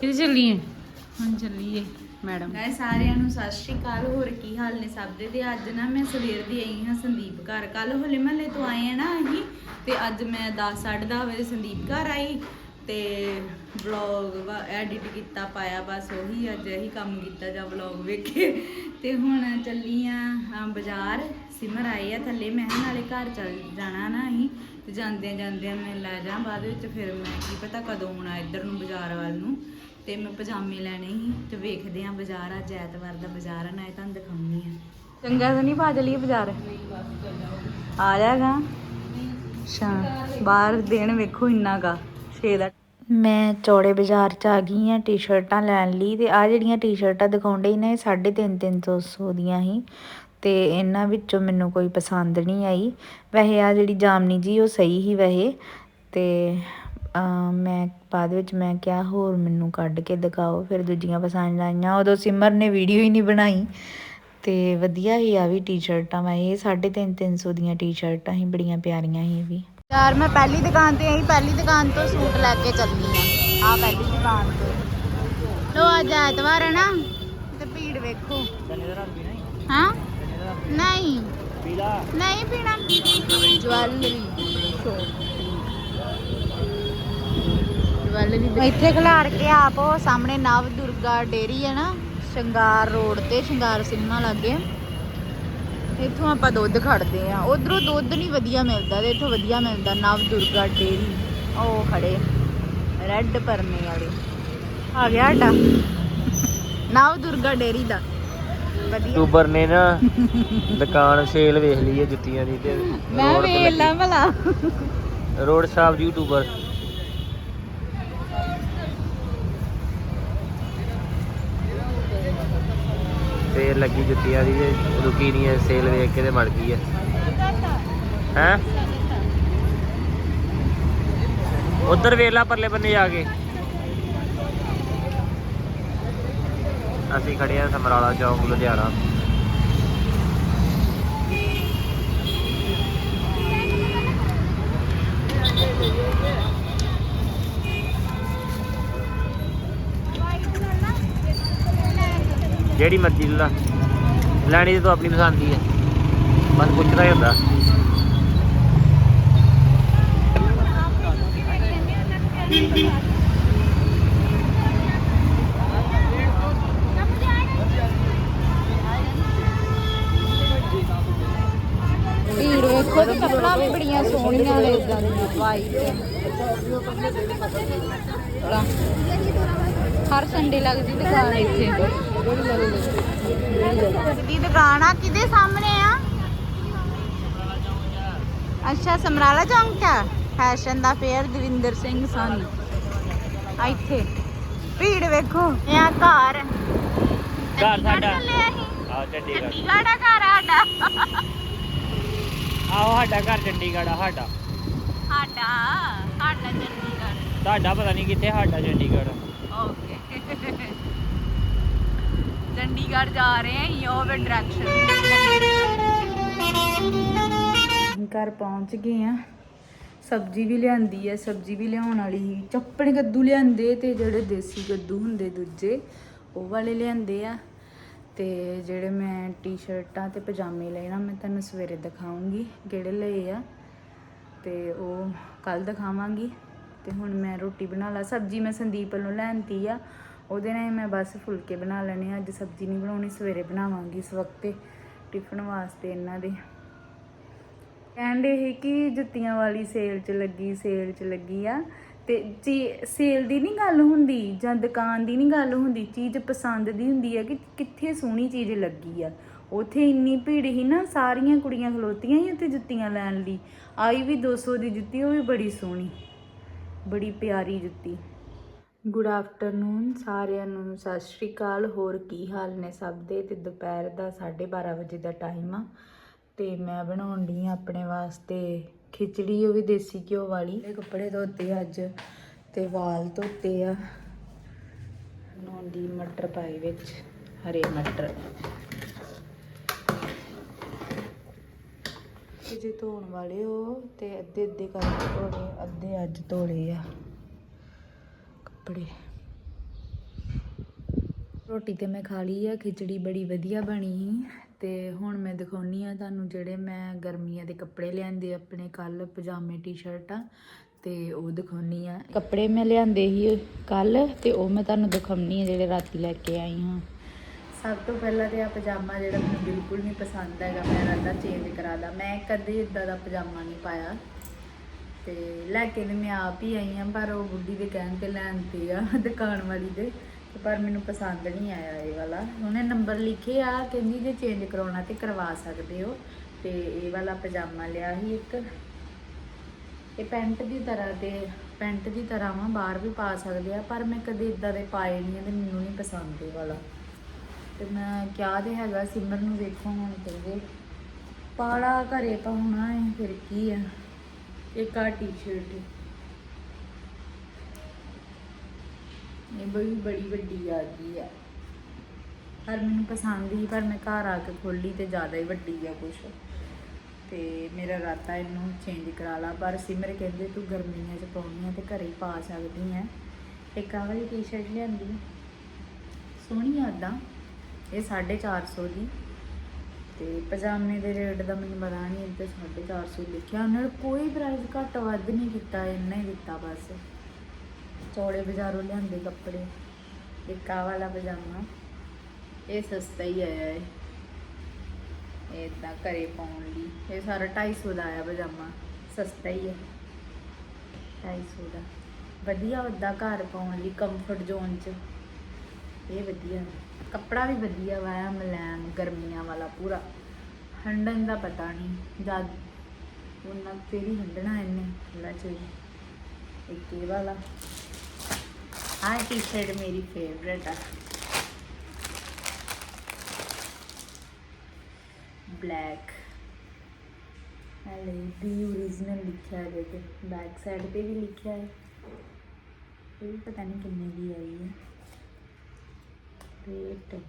ਕਿੱਥੇ ਚੱਲੀਏ ਹੁਣ ਚੱਲੀਏ ਮੈਡਮ। ਗਾਇ ਸਾਰਿਆਂ ਨੂੰ ਸਤਿ ਸ਼੍ਰੀ ਅਕਾਲ ਹੋਰ ਕੀ ਹਾਲ ਨੇ ਸਭ ਦੇ? ਤੇ ਅੱਜ ਨਾ ਮੈਂ ਸਵੇਰ ਦੀ ਆਈ ਹਾਂ ਸੰਦੀਪ ਘਰ। ਕੱਲ ਹੋਲੇ ਮਹੱਲੇ ਤੋਂ ਆਏ ਆ ਨਾ ਅਸੀਂ ਤੇ ਅੱਜ ਮੈਂ 10 10:30 ਵਜੇ ਸੰਦੀਪ ਘਰ ਆਈ ਤੇ ਵਲੌਗ ਐਡਿਟ ਕੀਤਾ ਪਾਇਆ ਬਸ ਉਹੀ ਅੱਜ ਇਹੀ ਕੰਮ ਕੀਤਾ ਜਾਂ ਵਲੌਗ ਵੇਖੇ। ਤੇ ਹੁਣ ਚੱਲੀ ਆ ਬਾਜ਼ਾਰ। ਸਿਮਰ ਆਈ ਆ ਥੱਲੇ, ਮੈਂ ਕਿਹਾ ਨਾਲੇ ਘਰ ਚੱਲ ਜਾਣਾ ਨਾ ਅਸੀਂ, ਤੇ ਜਾਂਦਿਆਂ ਜਾਂਦਿਆਂ ਮੈਂ ਲੈ ਜਾ ਬਾਅਦ ਵਿੱਚ, ਫਿਰ ਮੈਂ ਕੀ ਪਤਾ ਕਦੋਂ ਆਉਣਾ ਇੱਧਰ ਨੂੰ ਬਾਜ਼ਾਰ ਵੱਲ ਨੂੰ, ਤੇ ਮੈਂ ਪਜਾਮੇ ਲੈਣੇ ਸੀ, ਤੇ ਵੇਖਦੇ ਆ ਬਾਜ਼ਾਰ, ਅੱਜ ਐਤਵਾਰ ਦਾ ਬਾਜ਼ਾਰ ਆ ਨਾ ਤੁਹਾਨੂੰ ਦਿਖਾਉਣੀ ਆ ਚੰਗਾ, ਤਾਂ ਨਹੀਂ ਪਾ ਚਲੀਏ ਬਾਜ਼ਾਰ? ਆ ਜਾਗਾ ਅੱਛਾ, ਬਾਹਰ ਦਿਨ ਵੇਖੋ ਇੰਨਾ ਕਾ 6 ਦਾ। ਮੈਂ ਚੌੜੇ ਬਾਜ਼ਾਰ ਚ ਆ ਗਈ ਆ ਟੀ-ਸ਼ਰਟਾਂ ਲੈਣ ਲਈ, ਤੇ ਆ ਜਿਹੜੀਆਂ ਟੀ-ਸ਼ਰਟਾਂ ਦਿਖਾਉਂਦੇ ਨੇ 3.5 300 ਦੀਆਂ ਹੀ ਤੇ ਇਹਨਾਂ ਵਿੱਚੋਂ ਮੈਨੂੰ ਕੋਈ ਪਸੰਦ ਨਹੀਂ ਆਈ। ਵੈਸੇ ਆ ਜਿਹੜੀ ਜਾਮਨੀ ਜੀ ਉਹ ਸਹੀ ਹੀ ਵੈਸੇ। ਤੇ ਮੈਂ ਬਾਅਦ ਵਿੱਚ ਮੈਂ ਕਿਹਾ ਹੋਰ ਮੈਨੂੰ ਕੱਢ ਕੇ ਦਿਖਾਓ। ਫਿਰ ਦੂਜੀਆਂ ਪਸੰਦ ਆਈਆਂ ਉਦੋਂ ਸਿਮਰ ਨੇ ਵੀਡੀਓ ਹੀ ਨਹੀਂ ਬਣਾਈ। ਤੇ ਵਧੀਆ ਹੀ ਆ ਵੀ ਟੀ-ਸ਼ਰਟਾਂ ਮੈਂ ਇਹ 3.5 300 ਦੀਆਂ ਟੀ-ਸ਼ਰਟਾਂ ਹੀ ਬੜੀਆਂ ਪਿਆਰੀਆਂ ਹੀ ਵੀ। ਯਾਰ ਮੈਂ ਪਹਿਲੀ ਦੁਕਾਨ ਤੇ ਆਈ। ਪਹਿਲੀ ਦੁਕਾਨ ਤੋਂ ਸੂਟ ਲੈ ਕੇ ਚੱਲੀ ਆ। ਆ ਪਹਿਲੀ ਦੁਕਾਨ ਤੇ। ਲੋ ਅੱਜ ਐਤਵਾਰ ਹੈ ਨਾ। ਤੇ ਭੀੜ ਵੇਖੋ। ਹਾਂ? ਨਹੀਂ। ਨਹੀਂ ਪੀਣਾ। ਜਵੈਲਰੀ। ਜਵੈਲਰੀ ਇੱਥੇ ਖਿਲਾਰ ਕੇ ਆਪ ਉਹ ਸਾਹਮਣੇ ਨਵ ਦੁਰਗਾ ਡੇਰੀ ਹੈ ਨਾ ਸ਼ਿੰਗਾਰ ਰੋਡ ਤੇ ਸ਼ਿੰਗਾਰ ਸਿਨੇਮਾ ਲੱਗੇ। ਇੱਥੋਂ ਆਪਾਂ ਦੁੱਧ ਖੜਦੇ ਆ ਉਧਰੋਂ ਦੁੱਧ ਨਹੀਂ ਵਧੀਆ ਮਿਲਦਾ ਤੇ ਇੱਥੋਂ ਵਧੀਆ ਮਿਲਦਾ ਨਵ ਦੁਰਗਾ ਡੇਰੀ। ਉਹ ਖੜੇ। ਰੈੱਡ ਪਰਨੇ ਵਾਲੇ। ਆ ਗਿਆ ਸਾਡਾ ਨਵ ਦੁਰਗਾ ਡੇਰੀ ਦਾ। ਯੂਟਿਊਬਰ ਨੇ ਨਾ ਦੁਕਾਨ ਸੇਲ ਵੇਖ ਲਈ ਹੈ ਜੁੱਤੀਆਂ ਦੀ ਤੇ ਮੈਂ road ਤੇ ਵੇਖ ਲਾ ਭਲਾ। ਲੱਗੀ। ਰੋਡ ਸਾਹਿਬ ਯੂਟਿਊਬਰ। ਸੇਲ ਲੱਗੀ ਜੁੱਤੀਆਂ ਦੀ ਤੇ ਰੁਕੀ ਨਹੀਂ ਹੈ ਸੇਲ ਵੇਖ ਕੇ ਤੇ ਮੜ ਗਈ ਹੈ। ਹੈ? ਉਧਰ ਵੇਲਾ ਪਰਲੇ ਬੰਨੇ ਜਾ ਕੇ। ਅਸੀਂ ਖੜੇ ਆ ਸਮਰਾਲਾ ਚੌਕ, ਲੁਧਿਆਣਾ। ਜਿਹੜੀ ਮਰਜ਼ੀ ਲਾ ਲੈਣੀ ਤੇ ਤੂੰ ਆਪਣੀ ਪਸੰਦ ਦੀ ਹੈ ਬਸ ਪੁੱਛਦਾ ਹੀ ਹੁੰਦਾ। ਭੀੜ ਵੇਖੋ ਤੇ ਕੱਪੜਾ ਵੀ ਬੜੀਆਂ ਸੋਹਣੀਆਂ ਨੇ ਇਦਾਂ ਦੀਆਂ ਵਾਈਟ ਹਰ ਸੰਡੇ ਲੱਗਦੀ ਦੁਕਾਨ ਇੱਥੇ। ਦੀ ਦੁਕਾਨ ਆ ਕਿਹਦੇ ਸਾਹਮਣੇ ਆ? ਅੱਛਾ ਸਮਰਾਲਾ ਚੌਂਕ ਆ। ਫੈਸ਼ਨ ਦਾ ਫੇਅਰ ਦਵਿੰਦਰ ਸਿੰਘ ਸਨ। ਆ ਇੱਥੇ। ਭੀੜ ਵੇਖੋ ਇਹ ਆ ਘਰ। ਘਰ ਸਾਡਾ। ਆ ਚੰਡੀਗੜ੍ਹ ਆ ਘਰ ਸਾਡਾ। ਆਓ ਸਾਡਾ ਘਰ ਚੰਡੀਗੜ੍ਹ ਆ ਸਾਡਾ। ਸਾਡਾ ਸਾਡਾ ਚੰਡੀਗੜ੍ਹ। ਤੁਹਾਡਾ ਪਤਾ ਨਹੀਂ ਕਿੱਥੇ ਸਾਡਾ ਚੰਡੀਗੜ੍ਹ ਓਕੇ। ਚੰਡੀਗੜ੍ਹ ਜਾ ਰਹੇ ਹਾਂ ਉਹ ਵੇ ਡਾਇਰੈਕਸ਼ਨ ਘਰ ਪਹੁੰਚ ਗਏ ਆ। ਸਬਜ਼ੀ ਵੀ ਲਿਆਂਦੀ ਹੈ ਸਬਜ਼ੀ ਵੀ ਲਿਆਉਣ ਵਾਲੀ ਸੀ। ਚੱਪਣੇ ਕੱਦੂ ਲਿਆਂਦੇ ਤੇ ਜਿਹੜੇ ਦੇਸੀ ਕੱਦੂ ਹੁੰਦੇ ਦੂਜੇ ਉਹ ਵਾਲੇ ਲਿਆਂਦੇ ਆ। ਤੇ ਜਿਹੜੇ ਮੈਂ ਟੀ-ਸ਼ਰਟਾਂ ਤੇ ਪਜਾਮੇ ਲਏ ਨਾ, ਮੈਂ ਤੁਹਾਨੂੰ ਸਵੇਰੇ ਦਿਖਾਉਂਗੀ ਕਿਹੜੇ ਲਏ ਆ। ਤੇ ਉਹ ਕੱਲ ਦਿਖਾਵਾਂਗੀ। ਤੇ ਹੁਣ ਮੈਂ ਰੋਟੀ ਬਣਾ ਲਾ। ਸਬਜ਼ੀ ਮੈਂ ਸੰਦੀਪ ਵੱਲੋਂ ਲੈਣਤੀ ਆ। ਉਹਦੇ ਨਾਲ ਮੈਂ ਬਸ ਫੁਲਕੇ ਬਣਾ ਲੈਣੇ ਅੱਜ ਸਬਜ਼ੀ ਨਹੀਂ ਬਣਾਉਣੀ, ਸਵੇਰੇ ਬਣਾਵਾਂਗੀ ਇਸ ਵਕਤੇ ਟਿਫਨ ਵਾਸਤੇ ਇਹਨਾਂ ਦੇ। ਕਹਿੰਦੇ ਸੀ ਕਿ ਜੁੱਤੀਆਂ ਵਾਲੀ ਸੇਲ 'ਚ ਲੱਗੀ, ਸੇਲ 'ਚ ਲੱਗੀ ਆ। ਤੇ ਜੇ ਸੇਲ ਦੀ ਨਹੀਂ ਗੱਲ ਹੁੰਦੀ ਜਾਂ ਦੁਕਾਨ ਦੀ ਨਹੀਂ ਗੱਲ ਹੁੰਦੀ, ਚੀਜ਼ ਪਸੰਦ ਦੀ ਹੁੰਦੀ ਹੈ ਕਿ ਕਿੱਥੇ ਸੋਹਣੀ ਚੀਜ਼ ਲੱਗੀ ਆ। ਉਥੇ ਇੰਨੀ ਭੀੜ ਹੀ ਨਾ, ਸਾਰੀਆਂ ਕੁੜੀਆਂ ਖਲੋਤੀਆਂ ਹੀ ਉੱਥੇ ਜੁੱਤੀਆਂ ਲੈਣ ਲਈ। ਆਈ ਵੀ 200 ਦੀ ਜੁੱਤੀ, ਉਹ ਵੀ ਬੜੀ ਸੋਹਣੀ, ਬੜੀ ਪਿਆਰੀ ਜੁੱਤੀ। ਗੁੱਡ ਆਫਟਰਨੂਨ ਸਾਰਿਆਂ ਨੂੰ, ਸਤਿ ਸ਼੍ਰੀ ਅਕਾਲ। ਹੋਰ ਕੀ ਹਾਲ ਨੇ ਸਭ ਦੇ? ਤੇ ਦੁਪਹਿਰ ਦਾ 12:30 ਵਜੇ ਦਾ ਟਾਈਮ ਆ। ਤੇ ਮੈਂ ਬਣਾਉਣ ਦੀ ਆਪਣੇ ਵਾਸਤੇ ਖਿਚੜੀ, ਉਹ ਵੀ ਦੇਸੀ ਘਿਓ ਵਾਲੀ। ਇਹ ਕੱਪੜੇ ਧੋਤੇ ਅੱਜ ਤੇ ਵਾਲ ਧੋਤੇ ਆ। ਬਣਾਉਣ ਦੀ ਮਟਰ ਪਾਈ ਵਿੱਚ, ਹਰੇ ਮਟਰ। ਜੇ ਧੋਣ ਵਾਲੇ ਹੋ ਤੇ ਅੱਧੇ ਅੱਧੇ ਕਰਕੇ ਧੋਲੇ ਅੱਧੇ ਅੱਜ ਧੋਲੇ ਆ ਕੱਪੜੇ। ਰੋਟੀ ਤੇ ਮੈਂ ਖਾ ਲਈ ਆ, ਖਿਚੜੀ ਬੜੀ ਵਧੀਆ ਬਣੀ। ਤੇ ਹੁਣ ਮੈਂ ਦਿਖਾਉਣੀ ਆ ਤੁਹਾਨੂੰ ਜਿਹੜੇ ਮੈਂ ਗਰਮੀਆਂ ਦੇ ਕੱਪੜੇ ਲਿਆਂਦੇ ਆਪਣੇ ਕੱਲ ਪਜਾਮੇ ਟੀ-ਸ਼ਰਟਾਂ ਤੇ ਉਹ ਦਿਖਾਉਣੀ ਆ। ਕੱਪੜੇ ਮੈਂ ਲਿਆਂਦੇ ਸੀ ਕੱਲ ਤੇ ਉਹ ਮੈਂ ਤੁਹਾਨੂੰ ਦਿਖਾਉਣੀ ਆ ਜਿਹੜੇ ਰਾਤੀ ਲੈ ਕੇ ਆਈ ਹਾਂ। ਸਭ ਤੋਂ ਪਹਿਲਾਂ ਤੇ ਆ ਪਜਾਮਾ ਜਿਹੜਾ ਮੈਨੂੰ ਬਿਲਕੁਲ ਨਹੀਂ ਪਸੰਦ ਹੈਗਾ, ਮੈਂ ਰੱਦਾ ਚੇਂਜ ਕਰਾ ਦਾ ਮੈਂ ਕਦੇ ਇਦਾਂ ਦਾ ਪਜਾਮਾ ਨਹੀਂ ਪਾਇਆ। ਤੇ ਲੈ ਕੇ ਤੇ ਮੈਂ ਆਪ ਹੀ ਆਈ ਹਾਂ, ਪਰ ਉਹ ਬੁੱਢੀ ਦੇ ਕਹਿਣ ਤੇ ਲੈਣ ਤੇ ਆ, ਦੁਕਾਨ ਵਾਲੀ ਦੇ। ਤੇ ਪਰ ਮੈਨੂੰ ਪਸੰਦ ਨਹੀਂ ਆਇਆ ਇਹ ਵਾਲਾ। ਉਹਨੇ ਨੰਬਰ ਲਿਖੇ ਆ, ਕਹਿੰਦੀ ਜੇ ਚੇਂਜ ਕਰਾਉਣਾ ਤੇ ਕਰਵਾ ਸਕਦੇ ਹੋ। ਤੇ ਇਹ ਵਾਲਾ ਪਜਾਮਾ ਲਿਆ ਸੀ ਇੱਕ। ਇਹ ਪੈਂਟ ਦੀ ਤਰ੍ਹਾਂ ਤੇ ਪੈਂਟ ਦੀ ਤਰ੍ਹਾਂ ਵਾ, ਬਾਹਰ ਵੀ ਪਾ ਸਕਦੇ ਆ, ਪਰ ਮੈਂ ਕਦੇ ਇਦਾਂ ਦੇ ਪਾਏ ਨਹੀਂ ਆ ਤੇ ਮੈਨੂੰ ਨਹੀਂ ਪਸੰਦ ਇਹ ਵਾਲਾ। ਤੇ ਮੈਂ ਕਿਹਾ ਤੇ ਹੈਗਾ ਸਿਮਰ ਨੂੰ ਵੇਖੋ ਹੁਣ ਕਹਿੰਦੇ ਪਾੜਾ ਘਰੇ ਪਾਉਣਾ ਹੈ, ਫਿਰ ਕੀ ਆ? ਇੱਕ ਆ ਟੀ-ਸ਼ਰਟ ਇਹ ਬੜੀ ਬੜੀ ਵੱਡੀ ਆ ਗਈ ਆ। ਪਰ ਮੈਨੂੰ ਪਸੰਦ ਹੀ, ਪਰ ਮੈਂ ਘਰ ਆ ਕੇ ਖੋਲੀ ਤੇ ਜ਼ਿਆਦਾ ਹੀ ਵੱਡੀ ਆ ਕੁਛ। ਤੇ ਮੇਰਾ ਰਾਤਾ ਇਹਨੂੰ ਚੇਂਜ ਕਰਾ ਲਾ। ਪਰ ਸਿਮਰ ਕਹਿੰਦੇ, ਤੂੰ ਗਰਮੀਆਂ 'ਚ ਪਾਉਣੀ ਆ ਤੇ ਘਰੇ ਹੀ ਪਾ ਸਕਦੀ ਆ। ਇੱਕ ਆਹ ਵਾਲੀ ਟੀ-ਸ਼ਰਟ ਲਿਆਂਦੀ। ਸੋਹਣੀ ਆ ਉਦਾਂ ਇਹ 450 ਦੀ। ਤੇ ਪਜਾਮੇ ਦੇ ਰੇਟ ਦਾ ਮੈਨੂੰ ਪਤਾ ਨਹੀਂ ਇੱਥੇ 450 ਲਿਖਿਆ ਉਹਨਾਂ ਨੇ ਕੋਈ ਪ੍ਰਾਈਸ ਘੱਟ ਵੱਧ ਨਹੀਂ ਕੀਤਾ, ਇੰਨਾ ਹੀ ਦਿੱਤਾ ਬਸ। ਚੌੜੇ ਬਾਜ਼ਾਰੋਂ ਲਿਆਂਦੇ ਕੱਪੜੇ, ਇੱਕ ਆਹ ਵਾਲਾ ਪਜਾਮਾ। ਇਹ ਸਸਤਾ ਹੀ ਆਇਆ ਹੈ ਇਹ ਤਾਂ ਘਰੇ ਪਾਉਣ ਲਈ। ਇਹ ਸਾਰਾ 250 ਦਾ ਆਇਆ ਪਜਾਮਾ। ਸਸਤਾ ਹੀ ਹੈ 250 ਦਾ। ਵਧੀਆ ਉਦਾਂ ਘਰ ਪਾਉਣ ਲਈ ਕੰਫਰਟ ਜ਼ੋਨ 'ਚ। ਇਹ ਵਧੀਆ। ਕੱਪੜਾ ਵੀ ਵਧੀਆ ਵਾ ਮਲੈਮ ਗਰਮੀਆਂ ਵਾਲਾ ਪੂਰਾ। ਹੰਡਣ ਦਾ ਪਤਾ ਨਹੀਂ। ਜਦ ਉਹਨਾਂ ਤੇਰੀ ਹੰਡਣਾ ਇਹਨੇ ਥੋੜਾ ਚਾਹੀਏ ਇੱਕ ਇਹ ਵਾਲਾ। ਆਹ ਟੀ-ਸ਼ਰਟ ਮੇਰੀ ਫੇਵਰੇਟ ਆ। ਬਲੈਕ ਹਲੇ ਵੀ ਓਰੀਜਨਲ ਲਿਖਿਆ ਹੈ ਤੇ ਬੈਕ ਸਾਈਡ ਤੇ ਵੀ ਲਿਖਿਆ ਹੈ। ਇਹ ਪਤਾ ਨਹੀਂ ਕਿੰਨੇ ਦੀ ਆਈ ਹੈ। ਰੇਟ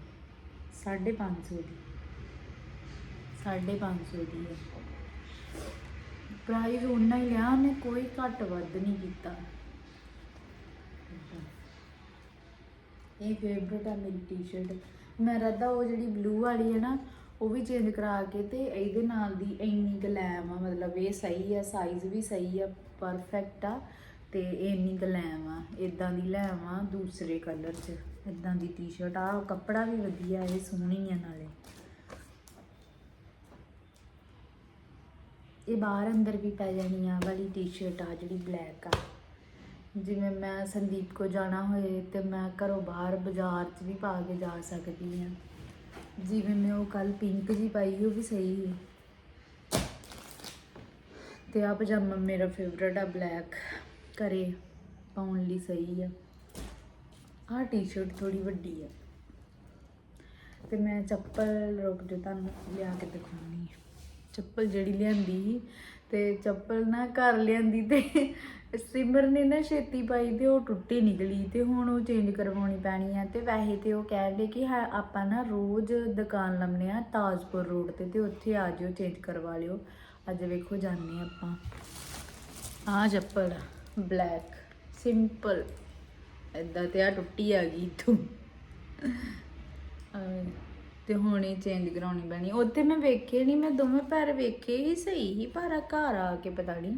550 ਦੀ। 550 ਦੀ ਹੈ। ਪ੍ਰਾਈਸ ਉਹਨਾਂ ਹੀ ਲਿਆ, ਉਹਨੇ ਕੋਈ ਘੱਟ ਵੱਧ ਨਹੀਂ ਕੀਤਾ। ਇਹ ਫੇਵਰਟ ਆ ਮੇਰੀ ਟੀ-ਸ਼ਰਟ ਮੈਂ ਰੱਦਾ ਉਹ ਜਿਹੜੀ ਬਲੂ ਵਾਲੀ ਹੈ ਨਾ, ਉਹ ਵੀ ਚੇਂਜ ਕਰਾ ਕੇ ਤੇ ਇਹਦੇ ਨਾਲ ਦੀ ਇੰਨੀ ਗਲੈਮ ਆ ਮਤਲਬ ਇਹ ਸਹੀ ਆ ਸਾਈਜ਼ ਵੀ ਸਹੀ ਆ ਪਰਫੈਕਟ ਆ ਤੇ ਇਹ ਇੰਨੀ ਗਲੈਮ ਆ ਇਦਾਂ ਦੀ ਲੈ ਆਵਾਂ ਦੂਸਰੇ ਕਲਰ 'ਚ ਇਦਾਂ ਦੀ ਟੀ-ਸ਼ਰਟ ਆ ਕੱਪੜਾ ਵੀ ਵਧੀਆ, ਇਹ ਸੋਹਣੀ ਆ ਨਾਲੇ। ਇਹ ਬਾਹਰ ਅੰਦਰ ਵੀ ਪੈ ਜਾਣੀ ਆ ਵਾਲੀ ਟੀ-ਸ਼ਰਟ ਆ ਜਿਹੜੀ ਬਲੈਕ ਆ। ਜਿਵੇਂ ਮੈਂ ਸੰਦੀਪ ਕੋ ਜਾਣਾ ਹੋਏ ਤੇ ਮੈਂ ਘਰੋਂ ਬਾਹਰ ਬਾਜ਼ਾਰ 'ਚ ਵੀ ਪਾ ਕੇ ਜਾ ਸਕਦੀ ਹਾਂ। ਜਿਵੇਂ ਮੈਂ ਉਹ ਕੱਲ ਪਿੰਕ ਜੀ ਪਾਈ, ਉਹ ਵੀ ਸਹੀ ਹੈ ਤੇ ਆ ਪਜਾਮਾ ਮੇਰਾ ਫੇਵਰਟ ਆ ਬਲੈਕ ਘਰੇ ਪਾਉਣ ਲਈ ਸਹੀ ਆ। ਆਹ ਟੀ-ਸ਼ਰਟ ਥੋੜੀ ਵੱਡੀ ਆ। ਤੇ ਮੈਂ ਚੱਪਲ ਰੁਕ ਜੋ ਤੁਹਾਨੂੰ ਲਿਆ ਕੇ ਦਿਖਾਉਣੀ ਆ ਚੱਪਲ ਜਿਹੜੀ ਲਿਆਂਦੀ ਸੀ ਤੇ ਚੱਪਲ ਨਾ ਘਰ ਲਿਆਂਦੀ ਤੇ ਸਿਮਰ ਨੇ ਨਾ ਛੇਤੀ ਪਾਈ ਤੇ ਉਹ ਟੁੱਟੀ ਨਿਕਲੀ ਤੇ ਹੁਣ ਉਹ ਚੇਂਜ ਕਰਵਾਉਣੀ ਪੈਣੀ ਆ ਤੇ ਵੈਸੇ ਤੇ ਉਹ ਕਹਿੰਦੇ ਕਿ ਹਾਂ, ਆਪਾਂ ਨਾ ਰੋਜ਼ ਦੁਕਾਨ ਲੰਮਨੇ ਆ ਤਾਜਪੁਰ ਰੋਡ ਤੇ ਤੇ ਉੱਥੇ ਆ ਜਿਓ ਚੇਂਜ ਕਰਵਾ ਲਿਓ। ਅੱਜ ਵੇਖੋ ਜਾਂਦੇ ਆਪਾਂ। ਆ ਚੱਪਲ ਬਲੈਕ ਸਿੰਪਲ ਏਦਾਂ ਤੇ ਆ ਟੁੱਟੀ ਆ ਗਈ ਤੂੰ ਤੇ ਹੁਣ ਇਹ ਚੇਂਜ ਕਰਾਉਣੀ ਪੈਣੀ। ਉੱਥੇ ਮੈਂ ਵੇਖੇ ਨਹੀਂ ਮੈਂ ਦੋਵੇਂ ਪੈਰ ਵੇਖੇ ਹੀ ਸਹੀ ਹੀ, ਪਰ ਆ ਘਰ ਆ ਕੇ ਪਤਾ ਨਹੀਂ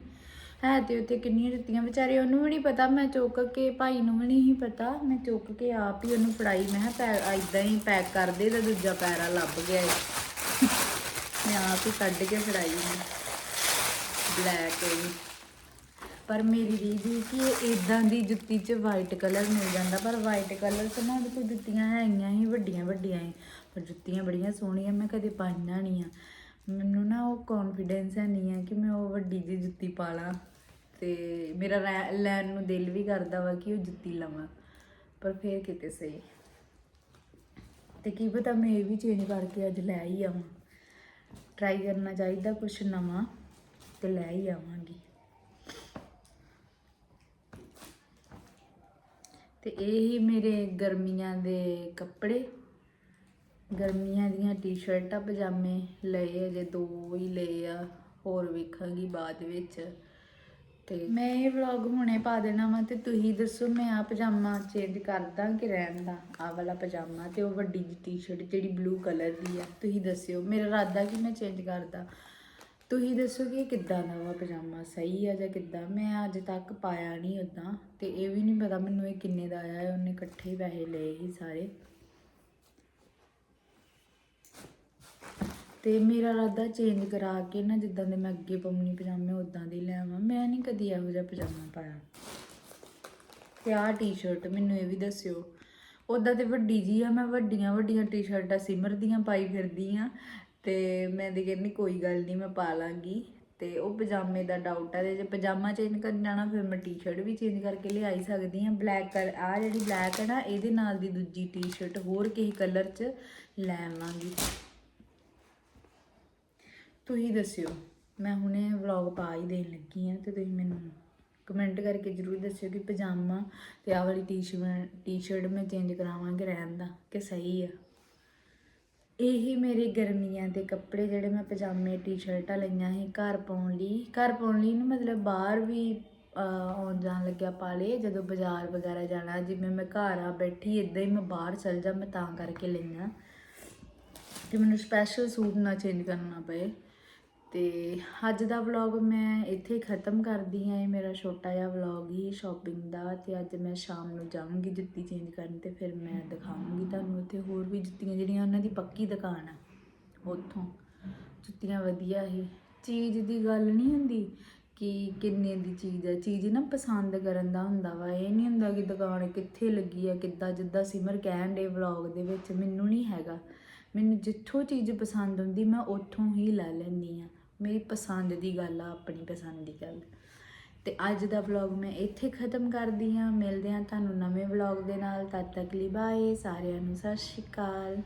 ਹੈ ਤੇ ਉੱਥੇ ਕਿੰਨੀਆਂ ਜੁੱਤੀਆਂ ਵਿਚਾਰੇ ਉਹਨੂੰ ਵੀ ਨਹੀਂ ਪਤਾ, ਮੈਂ ਚੁੱਕ ਕੇ ਭਾਈ ਨੂੰ ਵੀ ਨਹੀਂ ਪਤਾ। ਮੈਂ ਚੁੱਕ ਕੇ ਆਪ ਹੀ ਉਹਨੂੰ ਫੜਾਈ, ਮੈਂ ਕਿਹਾ ਪੈਰ ਇਦਾਂ ਹੀ ਪੈਕ ਕਰਦੇ ਤੇ ਦੂਜਾ ਪੈਰਾ ਲੱਭ ਗਿਆ ਏ। ਮੈਂ ਆਪ ਹੀ ਕੱਢ ਕੇ ਫੜਾਈ ਬਲੈਕ ਇਹ ਪਰ ਮੇਰੀ ਰੀਝ ਕਿ ਇਦਾਂ ਦੀ ਜੁੱਤੀ 'ਚ ਵਾਈਟ ਕਲਰ ਮਿਲ ਜਾਂਦਾ, ਪਰ ਵਾਈਟ ਕਲਰ 'ਚ ਨਾ ਉਹਦੇ ਕੋਲ ਜੁੱਤੀਆਂ ਹੈਗੀਆਂ ਹੀ ਵੱਡੀਆਂ ਵੱਡੀਆਂ ਹੀ। ਪਰ ਜੁੱਤੀਆਂ ਬੜੀਆਂ ਸੋਹਣੀਆਂ, ਮੈਂ ਕਦੇ ਪਾਈਆਂ ਨਹੀਂ ਆ। ਮੈਨੂੰ ਨਾ ਉਹ ਕੌਨਫੀਡੈਂਸ ਹੈ ਨਹੀਂ ਆ ਕਿ ਮੈਂ ਉਹ ਵੱਡੀ ਜੀ ਜੁੱਤੀ ਪਾ ਲਾਂ। ਤੇ ਮੇਰਾ ਰੈ- ਲੈਣ ਨੂੰ ਦਿਲ ਵੀ ਕਰਦਾ ਵਾ ਕਿ ਉਹ ਜੁੱਤੀ ਲਵਾਂ, ਪਰ ਫੇਰ ਕਿਤੇ ਸਹੀ। ਤੇ ਕੀ ਪਤਾ ਮੈਂ ਇਹ ਵੀ ਚੇਂਜ ਕਰਕੇ ਅੱਜ ਲੈ ਹੀ ਆਵਾਂ। ਟਰਾਈ ਕਰਨਾ ਚਾਹੀਦਾ ਕੁਝ ਨਵਾਂ, ਤੇ ਲੈ ਹੀ ਆਵਾਂਗੀ। ਤੇ ਇਹ ਹੀ ਮੇਰੇ ਗਰਮੀਆਂ ਦੇ ਕੱਪੜੇ। ਗਰਮੀਆਂ ਦੀਆਂ ਟੀ-ਸ਼ਰਟਾਂ, ਪਜਾਮੇ ਲਏ ਅਜੇ ਦੋ ਹੀ ਲਏ ਆ, ਹੋਰ ਵੇਖਾਂਗੀ ਬਾਅਦ ਵਿੱਚ। ਤੇ ਮੈਂ ਇਹ ਵਲੌਗ ਹੁਣੇ ਪਾ ਦੇਣਾ ਵਾ ਤੇ ਤੁਸੀਂ ਦੱਸੋ, ਮੈਂ ਆ ਪਜਾਮਾ ਚੇਂਜ ਕਰਦਾ ਕਿ ਰਹਿਣ ਦਾ। ਆ ਵਾਲਾ ਪਜਾਮਾ ਤੇ ਉਹ ਵੱਡੀ ਜਿਹੀ ਟੀ-ਸ਼ਰਟ ਜਿਹੜੀ ਬਲੂ ਕਲਰ ਦੀ ਆ, ਤੁਸੀਂ ਦੱਸਿਓ। ਮੇਰਾ ਇਰਾਦਾ ਕਿ ਮੈਂ ਚੇਂਜ ਕਰਦਾ ਤੁਸੀਂ ਦੱਸੋ ਕਿ ਇਹ ਕਿੱਦਾਂ ਦਾ ਵਾ ਪਜਾਮਾ, ਸਹੀ ਆ ਜਾਂ ਕਿੱਦਾਂ? ਮੈਂ ਅੱਜ ਤੱਕ ਪਾਇਆ ਨਹੀਂ ਉਦਾਂ ਤੇ ਇਹ ਵੀ ਨਹੀਂ ਪਤਾ ਮੈਨੂੰ ਇਹ ਕਿੰਨੇ ਦਾ ਆਇਆ, ਉਹਨੇ ਇਕੱਠੇ ਪੈਸੇ ਲਏ ਸੀ ਸਾਰੇ। ਤੇ ਮੇਰਾ ਇਰਾਦਾ ਚੇਂਜ ਕਰਾ ਕੇ ਨਾ ਜਿੱਦਾਂ ਦੇ ਮੈਂ ਅੱਗੇ ਪਾਉਣੀ ਪਜਾਮੇ ਉਦਾਂ ਦੇ ਲੈ ਆਵਾਂ। ਮੈਂ ਨਹੀਂ ਕਦੀ ਇਹੋ ਜਿਹਾ ਪਜਾਮਾ ਪਾਇਆ। ਤੇ ਆਹ ਟੀ-ਸ਼ਰਟ ਮੈਨੂੰ ਇਹ ਵੀ ਦੱਸਿਓ। ਉਦਾਂ ਤੇ ਵੱਡੀ ਜੀ ਆ, ਮੈਂ ਵੱਡੀਆਂ ਵੱਡੀਆਂ ਟੀ-ਸ਼ਰਟਾਂ ਸਿਮਰ ਦੀਆਂ ਪਾਈ ਫਿਰਦੀ ਆ। ਤੇ ਮੈਂ ਤੇ ਕਹਿੰਦੀ ਕੋਈ ਗੱਲ ਨਹੀਂ ਮੈਂ ਪਾ ਲਾਂਗੀ। ਤੇ ਉਹ ਪਜਾਮੇ ਦਾ ਡਾਊਟ ਹੈ ਤੇ ਜੇ ਪਜਾਮਾ ਚੇਂਜ ਕਰਨ ਜਾਣਾ, ਫਿਰ ਮੈਂ ਟੀ-ਸ਼ਰਟ ਵੀ ਚੇਂਜ ਕਰਕੇ ਲਿਆਈ ਸਕਦੀ ਹਾਂ ਬਲੈਕ ਕਰ ਆ ਜਿਹੜੀ ਬਲੈਕ ਹੈ ਨਾ, ਇਹਦੇ ਨਾਲ ਦੀ ਦੂਜੀ ਟੀ-ਸ਼ਰਟ ਹੋਰ ਕਿਸੇ ਕਲਰ 'ਚ ਲੈ ਆਵਾਂਗੀ। ਤੁਸੀਂ ਦੱਸਿਓ। ਮੈਂ ਹੁਣੇ ਵਲੌਗ ਪਾ ਹੀ ਦੇਣ ਲੱਗੀ ਆ ਤੇ ਤੁਸੀਂ ਮੈਨੂੰ ਕਮੈਂਟ ਕਰਕੇ ਜਰੂਰ ਦੱਸਿਓ ਕਿ ਪਜਾਮਾ ਤੇ ਆਹ ਵਾਲੀ ਟੀ-ਸ਼ਰਟ ਟੀ-ਸ਼ਰਟ ਮੈਂ ਚੇਂਜ ਕਰਾਵਾਂਗੇ ਰਹਿਣ ਦਾ ਕਿ ਸਹੀ ਆ। ਇਹੀ ਮੇਰੇ ਗਰਮੀਆਂ ਦੇ ਕੱਪੜੇ ਜਿਹੜੇ ਮੈਂ ਪਜਾਮੇ ਟੀ-ਸ਼ਰਟਾਂ ਲਈਆਂ ਸੀ ਘਰ ਪਾਉਣ ਲਈ। ਘਰ ਪਾਉਣ ਲਈ ਨਹੀਂ ਮਤਲਬ ਬਾਹਰ ਵੀ ਆਉਣ ਜਾਣ ਲੱਗਿਆ ਪਾ ਲਏ ਜਦੋਂ ਬਾਜ਼ਾਰ ਵਗੈਰਾ ਜਾਣਾ, ਜਿਵੇਂ ਮੈਂ ਘਰ ਆ ਬੈਠੀ ਇਦਾਂ ਹੀ ਮੈਂ ਬਾਹਰ ਚਲ ਜਾ, ਮੈਂ ਤਾਂ ਕਰਕੇ ਲਈਆਂ। ਕਿ ਮੈਨੂੰ ਸਪੈਸ਼ਲ ਸੂਟ ਨਾ ਚੇਂਜ ਕਰਨਾ ਪਏ। ਤੇ ਅੱਜ ਦਾ ਵਲੌਗ ਮੈਂ ਇੱਥੇ ਹੀ ਖਤਮ ਕਰਦੀ ਹਾਂ। ਇਹ ਮੇਰਾ ਛੋਟਾ ਜਿਹਾ ਵਲੌਗ ਹੀ ਸ਼ਾਪਿੰਗ ਦਾ ਤੇ ਅੱਜ ਮੈਂ ਸ਼ਾਮ ਨੂੰ ਜਾਵਾਂਗੀ ਜੁੱਤੀ ਚੇਂਜ ਕਰਨ ਤੇ ਫਿਰ ਮੈਂ ਦਿਖਾਵਾਂਗੀ ਤੁਹਾਨੂੰ ਇੱਥੇ ਹੋਰ ਵੀ ਜੁੱਤੀਆਂ ਜਿਹੜੀਆਂ ਉਹਨਾਂ ਦੀ ਪੱਕੀ ਦੁਕਾਨ ਆ ਉੱਥੋਂ। ਜੁੱਤੀਆਂ ਵਧੀਆ ਹੀ ਚੀਜ਼ ਦੀ ਗੱਲ ਨਹੀਂ ਹੁੰਦੀ ਕਿ ਕਿੰਨੇ ਦੀ ਚੀਜ਼ ਹੈ ਚੀਜ਼ ਨਾ ਪਸੰਦ ਕਰਨ ਦਾ ਹੁੰਦਾ ਵਾ। ਇਹ ਨਹੀਂ ਹੁੰਦਾ ਕਿ ਦੁਕਾਨ ਕਿੱਥੇ ਲੱਗੀ ਆ, ਕਿੱਦਾਂ ਜਿੱਦਾਂ ਸਿਮਰ ਕਹਿਣ ਦੇ ਵਲੌਗ ਦੇ ਵਿੱਚ। ਮੈਨੂੰ ਨਹੀਂ ਹੈਗਾ। ਮੈਨੂੰ ਜਿੱਥੋਂ ਚੀਜ਼ ਪਸੰਦ ਹੁੰਦੀ ਮੈਂ ਉੱਥੋਂ ਹੀ ਲੈ ਲੈਂਦੀ ਆ ਮੇਰੀ ਪਸੰਦ ਦੀ ਗੱਲ ਆ, ਆਪਣੀ ਪਸੰਦ ਦੀ ਗੱਲ। ਤੇ ਅੱਜ ਦਾ ਵਲੌਗ ਮੈਂ ਇੱਥੇ ਖਤਮ ਕਰਦੀ ਹਾਂ। ਮਿਲਦੇ ਹਾਂ ਤੁਹਾਨੂੰ ਨਵੇਂ ਵਲੌਗ ਦੇ ਨਾਲ। ਤਦ ਤੱਕ ਲਈ ਬਾਏ। ਸਾਰਿਆਂ ਨੂੰ ਸਤਿ ਸ਼੍ਰੀ ਅਕਾਲ।